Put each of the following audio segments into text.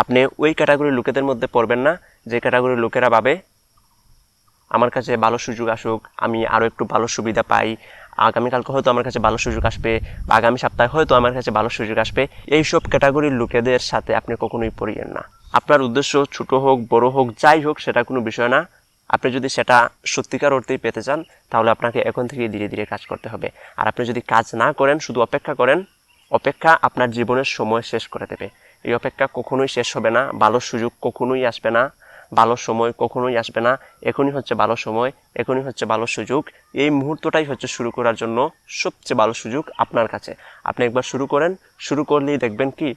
আপনি ওই ক্যাটাগরির লোকেদের মধ্যে পড়বেন না। যে ক্যাটাগরির লোকেরা ভাবে, আমার কাছে ভালো সুযোগ আসুক, আমি আরও একটু ভালো সুবিধা পাই আগামীকালকে হয়তো আমার কাছে ভালো সুযোগ আসবে, বা আগামী সপ্তাহে হয়তো আমার কাছে ভালো সুযোগ আসবে। এইসব ক্যাটাগরির লোকেদের সাথে আপনি কখনোই পড়িয়েন না। আপনার উদ্দেশ্য ছোট হোক, বড় হোক, যাই হোক, সেটা কোনো বিষয় না। আপনি যদি সেটা সত্যিকার অর্থেই পেতে চান, তাহলে আপনাকে এখন থেকে ধীরে ধীরে কাজ করতে হবে। আর আপনি যদি কাজ না করেন, শুধু অপেক্ষা করেন, অপেক্ষা আপনার জীবনের সময় শেষ করে দেবে। এই অপেক্ষা কখনোই শেষ হবে না, ভালো সুযোগ কখনোই আসবে না, ভালো সময় কখনোই আসবে না, এখনই হচ্ছে ভালো সময়, এখনই হচ্ছে ভালো সুযোগ। এই মুহূর্তটাই হচ্ছে শুরু করার জন্য সবচেয়ে ভালো সুযোগ আপনার কাছে। আপনি একবার শুরু করেন, শুরু করলেই দেখবেন কি,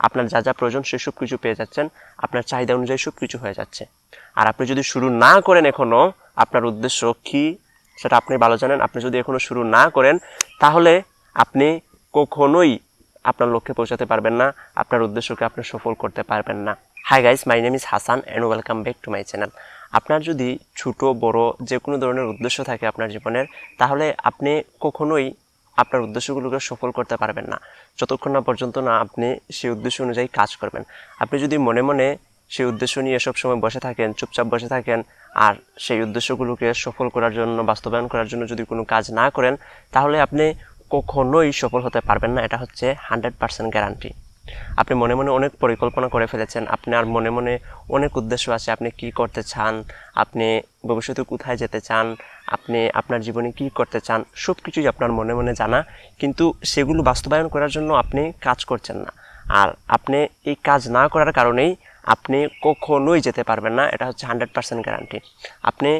আপনার যা যা প্রয়োজন সে সব কিছু পেয়ে যাচ্ছেন, আপনার চাহিদা অনুযায়ী সব কিছু হয়ে যাচ্ছে। আর আপনি যদি শুরু না করেন এখনও আপনার উদ্দেশ্য কি সেটা আপনি ভালো জানেন, আপনি যদি এখনও শুরু না করেন, তাহলে আপনি কখনোই আপনার লক্ষ্যে পৌঁছাতে পারবেন না, আপনার উদ্দেশ্যকে আপনি সফল করতে পারবেন না। Hi guys my name is Hasan and welcome back to my channel আপনার যদি ছোট, বড় যে কোনো ধরনের উদ্দেশ্য থাকে আপনার জীবনের, তাহলে আপনি কখনোই আপনার উদ্দেশ্যগুলোকে সফল করতে পারবেন না। যতক্ষণ না পর্যন্ত না আপনি সেই উদ্দেশ্য অনুযায়ী কাজ করবেন। আপনি যদি মনে মনে সেই উদ্দেশ্য নিয়ে সব সময় বসে থাকেন, চুপচাপ বসে থাকেন, আর সেই উদ্দেশ্যগুলোকে সফল করার জন্য, বাস্তবায়ন করার জন্য যদি কোনো কাজ না করেন, তাহলে আপনি কখনোই সফল হতে পারবেন না, এটা হচ্ছে হান্ড্রেড পার্সেন্ট গ্যারান্টি। আপনি মনে মনে অনেক পরিকল্পনা করে ফেলেছেন আপনার মনে মনে অনেক উদ্দেশ্য আছে, আপনি কি করতে চান, আপনি ভবিষ্যতে কোথায় যেতে চান, আপনি আপনার জীবনে কি করতে চান সব কিছুই আপনার মনে মনে জানা, কিন্তু সেগুলো বাস্তবায়ন করার জন্য আপনি কাজ করছেন না। আর আপনি এই কাজ না করার কারণেই আপনি কখনোই যেতে পারবেন না, এটা হচ্ছে হান্ড্রেড পার্সেন্ট গ্যারান্টি। আপনি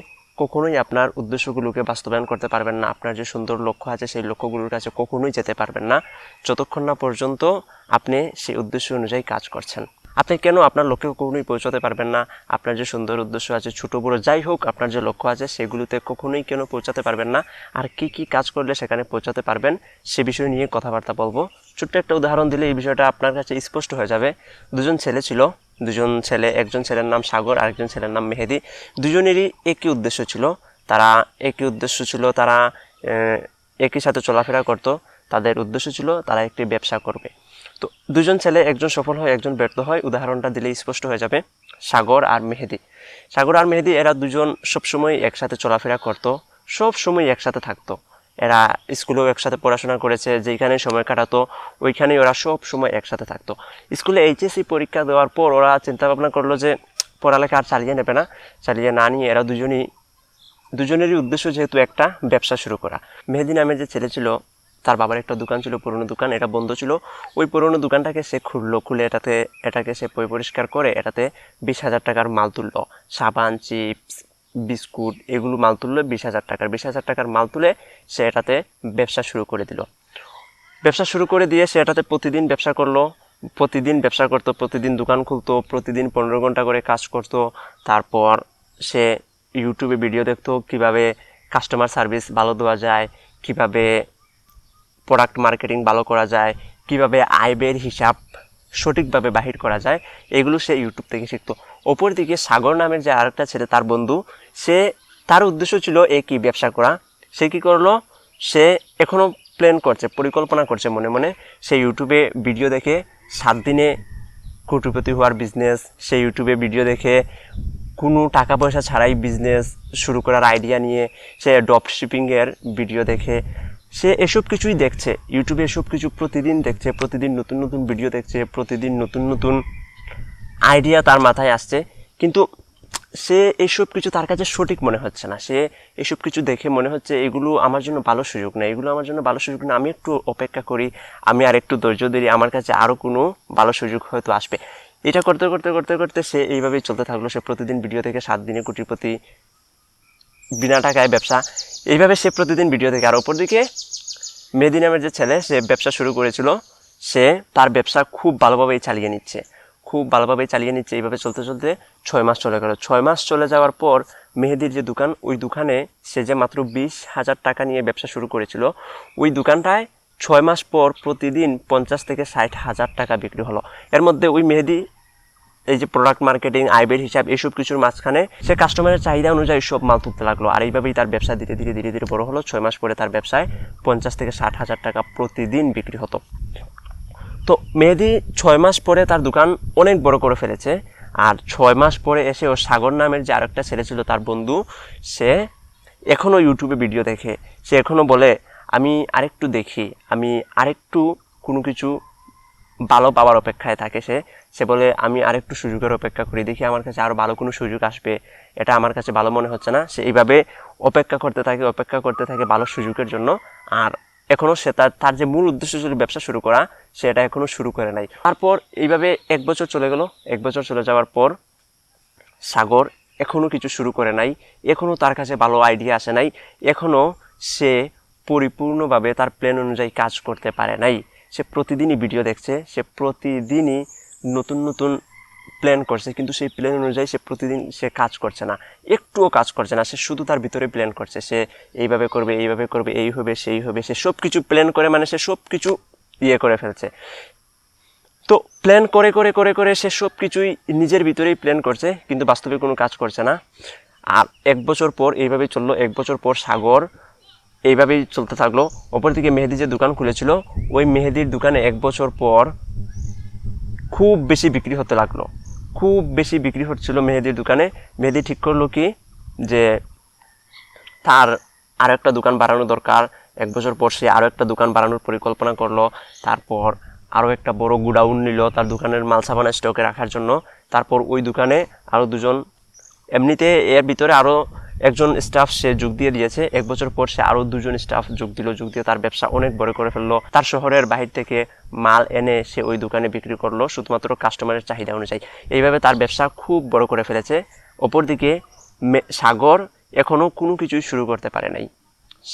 কখনোই আপনার উদ্দেশ্যগুলোকে বাস্তবায়ন করতে পারবেন না। আপনার যে সুন্দর লক্ষ্য আছে, সেই লক্ষ্যগুলোর কাছে কখনোই যেতে পারবেন না। যতক্ষণ না পর্যন্ত আপনি সেই উদ্দেশ্য অনুযায়ী কাজ করছেন। আপনি কেন আপনার লক্ষ্যে কখনোই পৌঁছাতে পারবেন না? আপনার যে সুন্দর উদ্দেশ্য আছে, ছোটো, বড়ো যাই হোক, আপনার যে লক্ষ্য আছে, সেগুলোতে কখনোই কেন পৌঁছাতে পারবেন না? আর কি কি কাজ করলে সেখানে পৌঁছাতে পারবেন, সে বিষয় নিয়ে কথাবার্তা বলব। ছোট্ট একটা উদাহরণ দিলে এই বিষয়টা আপনার কাছে স্পষ্ট হয়ে যাবে। দুজন ছেলে ছিল। দুজন ছেলে, একজন ছেলের নাম সাগর, আরেকজন ছেলের নাম মেহেদি। দুজনেরই একই উদ্দেশ্য ছিল। তারা একই উদ্দেশ্য ছিল, তারা একই সাথে চলাফেরা করত। তাদের উদ্দেশ্য ছিল, তারা একটি ব্যবসা করবে। তো দুজন ছেলে, একজন সফল হয়, একজন ব্যর্থ হয়, উদাহরণটা দিলে স্পষ্ট হয়ে যাবে। সাগর আর মেহেদি। সাগর আর মেহেদি, এরা দুজন সবসময় একসাথে চলাফেরা করত সব সময় একসাথে থাকতো। এরা স্কুলেও একসাথে পড়াশোনা করেছে যেখানে সময় কাটাতো, ওইখানেই ওরা সব সময় একসাথে থাকতো। স্কুলে এইচএসসি পরীক্ষা দেওয়ার পর ওরা চিন্তা ভাবনা করল যে পড়ালেখা আর চালিয়ে নেবে না, চালিয়ে না নিয়ে এরা দুজনই দুজনেরই উদ্দেশ্য যেহেতু একটা, ব্যবসা শুরু করা। মেহেদি নামের যে ছেলে ছিল, তার বাবার একটা দোকান ছিল, পুরনো দোকান, এটা বন্ধ ছিল। ওই পুরনো দোকানটাকে সে খুললো, খুলে এটাতে এটাকে সে পরিষ্কার করে এটাতে বিশ হাজার টাকার মাল তুললো। সাবান, চিপস বিস্কুট এগুলো মাল তুললো বিশ হাজার টাকার, বিশ হাজার টাকার মাল তুলে সে এটাতে ব্যবসা শুরু করে দিল। ব্যবসা শুরু করে দিয়ে সে এটাতে প্রতিদিন ব্যবসা করল। প্রতিদিন ব্যবসা করতো, প্রতিদিন দোকান খুলতো, প্রতিদিন পনেরো ঘণ্টা করে কাজ করতো। তারপর সে ইউটিউবে ভিডিও দেখতো কীভাবে কাস্টমার সার্ভিস ভালো দেওয়া যায়, কীভাবে প্রোডাক্ট মার্কেটিং ভালো করা যায়, কীভাবে আয় ব্যয়ের হিসাব সঠিকভাবে বাহির করা যায়, এগুলো সে ইউটিউব থেকে শিখতো। অপরদিকে সাগর নামের যে আরেকটা ছেলে, তার বন্ধু সে, তার উদ্দেশ্য ছিল একই ব্যবসা করা। সে কী করল? সে এখনও প্ল্যান করছে, পরিকল্পনা করছে মনে মনে। সে ইউটিউবে ভিডিও দেখে, সাত দিনে কোটিপতি হওয়ার বিজনেস সে ইউটিউবে ভিডিও দেখে, কোনো টাকা পয়সা ছাড়াই বিজনেস শুরু করার আইডিয়া নিয়ে সে ড্রপ শিপিংয়ের ভিডিও দেখে। সে এসব কিছুই দেখছে ইউটিউবে এসব কিছু প্রতিদিন দেখছে, প্রতিদিন নতুন নতুন ভিডিও দেখছে, প্রতিদিন নতুন নতুন আইডিয়া তার মাথায় আসছে। কিন্তু সে এইসব কিছু তার কাছে সঠিক মনে হচ্ছে না। সে এসব কিছু দেখে মনে হচ্ছে, এগুলো আমার জন্য ভালো সুযোগ না, এগুলো আমার জন্য ভালো সুযোগ না, আমি একটু অপেক্ষা করি, আমি আর একটু ধৈর্য ধরি, আমার কাছে আরও কোনো ভালো সুযোগ হয়তো আসবে। এটা করতে করতে করতে করতে সে এইভাবেই চলতে থাকল। সে প্রতিদিন ভিডিও থেকে সাত দিনে কোটিপতি, বিনা টাকায় ব্যবসা, এইভাবে সে প্রতিদিন ভিডিও থেকে আর অপরদিকে মেহেদি নামের যে ছেলে, সে ব্যবসা শুরু করেছিল, সে তার ব্যবসা খুব ভালোভাবেই চালিয়ে নিচ্ছে। খুব ভালোভাবেই চালিয়ে নিচ্ছে। এইভাবে চলতে চলতে ছয় মাস চলে গেল। ছয় মাস চলে যাওয়ার পর মেহেদির যে দোকান, ওই দোকানে সে যে মাত্র বিশ হাজার টাকা নিয়ে ব্যবসা শুরু করেছিল, ওই দোকানটায় ছয় মাস পর প্রতিদিন পঞ্চাশ থেকে ষাট হাজার টাকা বিক্রি হলো। এর মধ্যে ওই মেহেদি, এই যে প্রোডাক্ট মার্কেটিং আইবের হিসাব এসব কিছুর মাঝখানে সে কাস্টমারের চাহিদা অনুযায়ী সব মাল তুলতে লাগল। আর এইভাবেই তার ব্যবসা ধীরে ধীরে ধীরে ধীরে বড় হলো। ছয় মাস পরে তার ব্যবসায় পঞ্চাশ থেকে ষাট হাজার টাকা প্রতিদিন বিক্রি হতো। তো মেহেদি ছয় মাস পরে তার দোকান অনেক বড় করে ফেলেছে। আর ছয় মাস পরে এসে ও সাগর নামের যে আরেকটা ছেলে ছিল তার বন্ধু, সে এখনও ইউটিউবে ভিডিও দেখে। সে এখনও বলে, আমি আরেকটু দেখি, আমি আরেকটু কোনো কিছু ভালো পাওয়ার অপেক্ষায় থাকে সে। সে বলে, আমি আরেকটু সুযোগের অপেক্ষা করি, দেখি আমার কাছে আরও ভালো কোনো সুযোগ আসবে। এটা আমার কাছে ভালো মনে হচ্ছে না। সে এইভাবে অপেক্ষা করতে থাকে, অপেক্ষা করতে থাকে ভালো সুযোগের জন্য। আর এখনও সে তার তার যে মূল উদ্দেশ্য ছিল ব্যবসা শুরু করা সেটা এখনও শুরু করে নাই। তারপর এইভাবে এক বছর চলে গেল। এক বছর চলে যাওয়ার পর সাগর এখনও কিছু শুরু করে নাই। এখনও তার কাছে ভালো আইডিয়া আসে নাই। এখনও সে পরিপূর্ণভাবে তার প্ল্যান অনুযায়ী কাজ করতে পারে নাই। সে প্রতিদিনই ভিডিও দেখছে। সে প্রতিদিনই নতুন নতুন প্ল্যান করছে, কিন্তু সেই প্ল্যান অনুযায়ী সে প্রতিদিন সে কাজ করছে না। একটুও কাজ করছে না, সে শুধু তার ভিতরে প্ল্যান করছে। সে এইভাবে করবে এইভাবে করবে, এই হবে, সেই হবে, সে সব কিছু প্ল্যান করে মানে সে সব কিছু ইয়ে করে ফেলছে। তো প্ল্যান করে করে করে করে সে সব কিছুই নিজের ভিতরেই প্ল্যান করছে, কিন্তু বাস্তবে কোনো কাজ করছে না। আর এক বছর পর এইভাবে চলল, এক বছর পর সাগর এইভাবেই চলতে থাকল। অপরদিকে মেহেদি যে দোকান খুলেছিল, ওই মেহেদির দোকানে এক বছর পর খুব বেশি বিক্রি হতে লাগল। খুব বেশি বিক্রি হচ্ছিল মেহেদির দোকানে। মেহেদি ঠিক করল কি? যে তার আরও একটা দোকান বাড়ানো দরকার। এক বছর পর সে আরও একটা দোকান বাড়ানোর পরিকল্পনা করল। তারপর আরও একটা বড় গুডাউন নিল তার দোকানের মাল সাবানা স্টকে রাখার জন্য। তারপর ওই দোকানে আরও দুজন, এমনিতে এর ভিতরে আরও একজন স্টাফ সে যোগ দিয়ে দিয়েছে। এক বছর পর সে আরও দুজন স্টাফ যোগ দিল। যোগ দিয়ে তার ব্যবসা অনেক বড় করে ফেলল। তার শহরের বাহির থেকে মাল এনে সে ওই দোকানে বিক্রি করল, শুধুমাত্র কাস্টমারের চাহিদা অনুযায়ী। এইভাবে তার ব্যবসা খুব বড় করে ফেলেছে। অপরদিকে সাগর এখনও কোনো কিছুই শুরু করতে পারে নাই।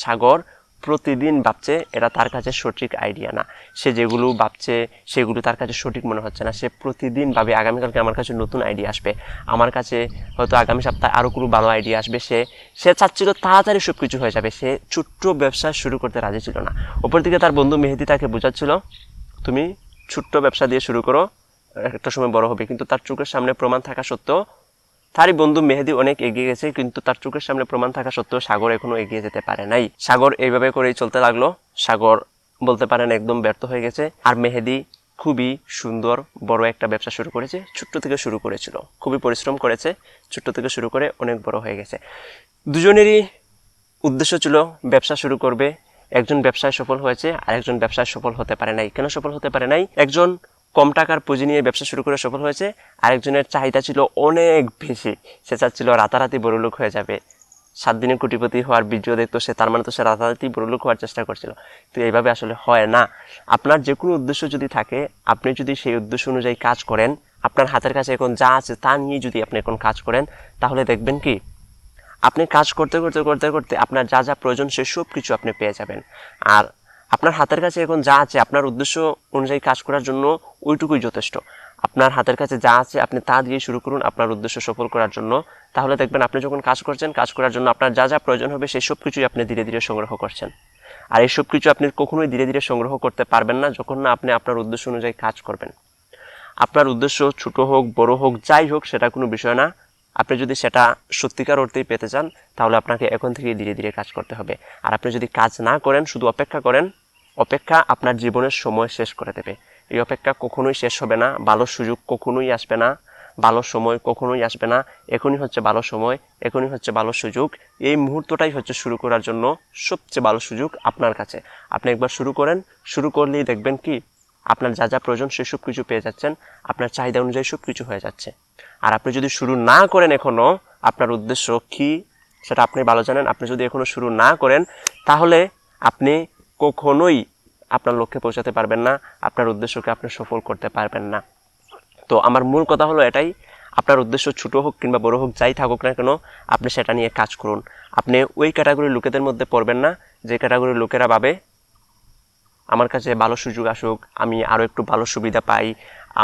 সাগর প্রতিদিন ভাবছে এটা তার কাছে সঠিক আইডিয়া না। সে যেগুলো ভাবছে, সেগুলো তার কাছে সঠিক মনে হচ্ছে না। সে প্রতিদিন ভাবে, আগামীকালকে আমার কাছে নতুন আইডিয়া আসবে। আমার কাছে হয়তো আগামী সপ্তাহে আরও কোনো ভালো আইডিয়া আসবে। সে সে চাচ্ছিল তাড়াতাড়ি সব কিছু হয়ে যাবে। সে ছোট্ট ব্যবসা শুরু করতে রাজি ছিল না। ওপর অপরদিকে তার বন্ধু মেহেদি তাকে বোঝাচ্ছিল, তুমি ছোট্ট ব্যবসা দিয়ে শুরু করো, একটা সময় বড় হবে। কিন্তু তার চোখের সামনে প্রমাণ থাকা সত্ত্বেও তারই বন্ধু মেহেদি অনেক এগিয়ে গেছে, কিন্তু তার চোখের সামনে প্রমাণ থাকা সত্ত্বেও সাগর এখনও এগিয়ে যেতে পারে নাই। সাগর এইভাবে করেই চলতে লাগল। সাগর বলতে পারেন একদম ব্যর্থ হয়ে গেছে। আর মেহেদি খুবই সুন্দর, বড় একটা ব্যবসা শুরু করেছে, ছোট্ট থেকে শুরু করেছিল। খুবই পরিশ্রম করেছে, ছোট্ট থেকে শুরু করে অনেক বড় হয়ে গেছে। দুজনেরই উদ্দেশ্য ছিল, ব্যবসা শুরু করবে। একজন ব্যবসায় সফল হয়েছে আর একজন ব্যবসায় সফল হতে পারে নাই। কেন সফল হতে পারে নাই? একজন কম টাকার পুঁজি নিয়ে ব্যবসা শুরু করে সফল হয়েছে। আরেকজনের চাহিদা ছিল অনেক বেশি। সে চাচ্ছিল রাতারাতি বড়লোক হয়ে যাবে। সাত দিনে কোটিপতি হওয়ার ভিডিও দেখতো সে, তার মানে তো সে রাতারাতি বড়লোক হওয়ার চেষ্টা করছিল। তো এইভাবে আসলে হয় না। আপনার যে কোনো উদ্দেশ্য যদি থাকে, আপনি যদি সেই উদ্দেশ্য অনুযায়ী কাজ করেন, আপনার হাতের কাছে এখন যা আছে তা নিয়ে যদি আপনি এখন কাজ করেন, তাহলে দেখবেন কি, আপনি কাজ করতে করতে করতে করতে আপনার যা যা প্রয়োজন সে সব কিছু আপনি পেয়ে যাবেন। আর আপনার হাতের কাছে এখন যা আছে, আপনার উদ্দেশ্য অনুযায়ী কাজ করার জন্য ওইটুকুই যথেষ্ট। আপনার হাতের কাছে যা আছে, আপনি তা দিয়ে শুরু করুন আপনার উদ্দেশ্য সফল করার জন্য। তাহলে দেখবেন আপনি যখন কাজ করছেন, কাজ করার জন্য আপনার যা যা প্রয়োজন হবে, সেই সব কিছুই আপনি ধীরে ধীরে সংগ্রহ করছেন। আর এই সব কিছু আপনি কখনোই ধীরে ধীরে সংগ্রহ করতে পারবেন না যখন না আপনি আপনার উদ্দেশ্য অনুযায়ী কাজ করবেন। আপনার উদ্দেশ্য ছোট হোক, বড় হোক, যাই হোক, সেটা কোনো বিষয় না। আপনি যদি সেটা সত্যিকার অর্থেই পেতে চান, তাহলে আপনাকে এখন থেকে ধীরে ধীরে কাজ করতে হবে। আর আপনি যদি কাজ না করেন, শুধু অপেক্ষা করেন, অপেক্ষা আপনার জীবনের সময় শেষ করে দেবে। এই অপেক্ষা কখনোই শেষ হবে না, ভালো সুযোগ কখনোই আসবে না, ভালো সময় কখনোই আসবে না, এখনই হচ্ছে ভালো সময়, এখনই হচ্ছে ভালো সুযোগ। এই মুহূর্তটাই হচ্ছে শুরু করার জন্য সবচেয়ে ভালো সুযোগ আপনার কাছে। আপনি একবার শুরু করেন, শুরু করলেই দেখবেন কি আপনার যা যা প্রয়োজন সে সব কিছু পেয়ে যাচ্ছেন, আপনার চাহিদা অনুযায়ী সব কিছু হয়ে যাচ্ছে। আর আপনি যদি শুরু না করেন এখনও আপনার উদ্দেশ্য কি সেটা আপনি ভালো জানেন। আপনি যদি এখনও শুরু না করেন, তাহলে আপনি কখনোই আপনার লক্ষ্যে পৌঁছাতে পারবেন না, আপনার উদ্দেশ্যকে আপনি সফল করতে পারবেন না। তো আমার মূল কথা হলো এটাই, আপনার উদ্দেশ্য ছোট হোক কিংবা বড় হোক, যাই থাকুক না কেন, আপনি সেটা নিয়ে কাজ করুন। আপনি ওই ক্যাটাগরির লোকেদের মধ্যে পড়বেন না, যে ক্যাটাগরির লোকেরা ভাবে আমার কাছে ভালো সুযোগ আসুক, আমি আরও একটু ভালো সুবিধা পাই।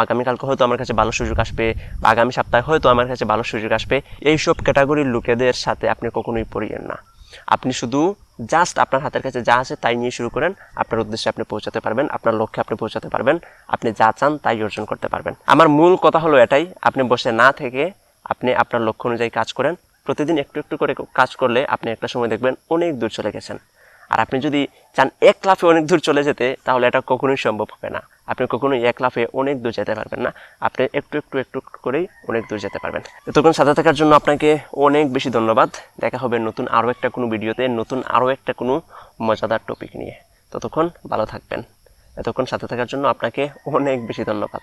আগামীকালকে হয়তো আমার কাছে ভালো সুযোগ আসবে, বা আগামী সপ্তাহে হয়তো আমার কাছে ভালো সুযোগ আসবে। এইসব ক্যাটাগরির লোকেদের সাথে আপনি কখনোই পড়িয়েন না। আপনি শুধু জাস্ট আপনার হাতের কাছে যা আছে তাই নিয়ে শুরু করেন, আপনার উদ্দেশ্যে আপনি পৌঁছাতে পারবেন, আপনার লক্ষ্যে আপনি পৌঁছাতে পারবেন, আপনি যা চান তাই অর্জন করতে পারবেন। আমার মূল কথা হলো এটাই, আপনি বসে না থেকে আপনি আপনার লক্ষ্য অনুযায়ী কাজ করেন। প্রতিদিন একটু একটু করে কাজ করলে আপনি একটা সময় দেখবেন অনেক দূর চলে গেছেন। আর আপনি যদি চান এক লাফে অনেক দূর চলে যেতে, তাহলে এটা কখনোই সম্ভব হবে না। আপনি কখনোই এক লাফে অনেক দূর যেতে পারবেন না। আপনি একটু একটু একটু করেই অনেক দূর যেতে পারবেন। এতক্ষণ সাথে থাকার জন্য আপনাকে অনেক বেশি ধন্যবাদ। দেখা হবে নতুন আরও একটা কোনো ভিডিওতে, নতুন আরও একটা কোনো মজাদার টপিক নিয়ে। ততক্ষণ ভালো থাকবেন। এতক্ষণ সাথে থাকার জন্য আপনাকে অনেক বেশি ধন্যবাদ।